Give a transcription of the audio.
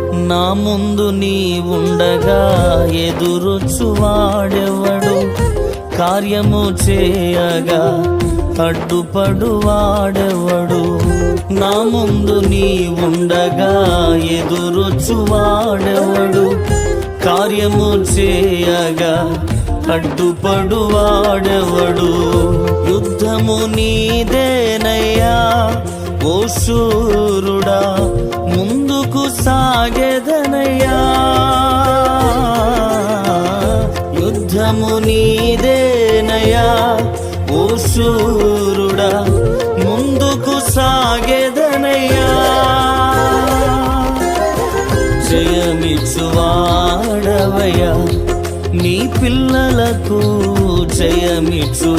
నా ముందు నీ ఉండగా ఎదురొచ్చువాడెవడు? కార్యము చేయగా అడ్డుపడు వాడెవడు నా ముందు నీ ఉండగా ఎదురొచ్చువాడెవడు? కార్యము చేయగా అడ్డుపడు వాడెవడు యుద్ధము నీదేనయ్యా శూరుడా ముందుకు సాగెదనయ్యా. యుద్ధము నీదేనయ్యా ఓ శూరుడా ముందుకు సాగెదనయ్యా. జయమిచ్చువాడవయ్యా నీ పిల్లలకు జయమిచ్చువాడవయ్యా.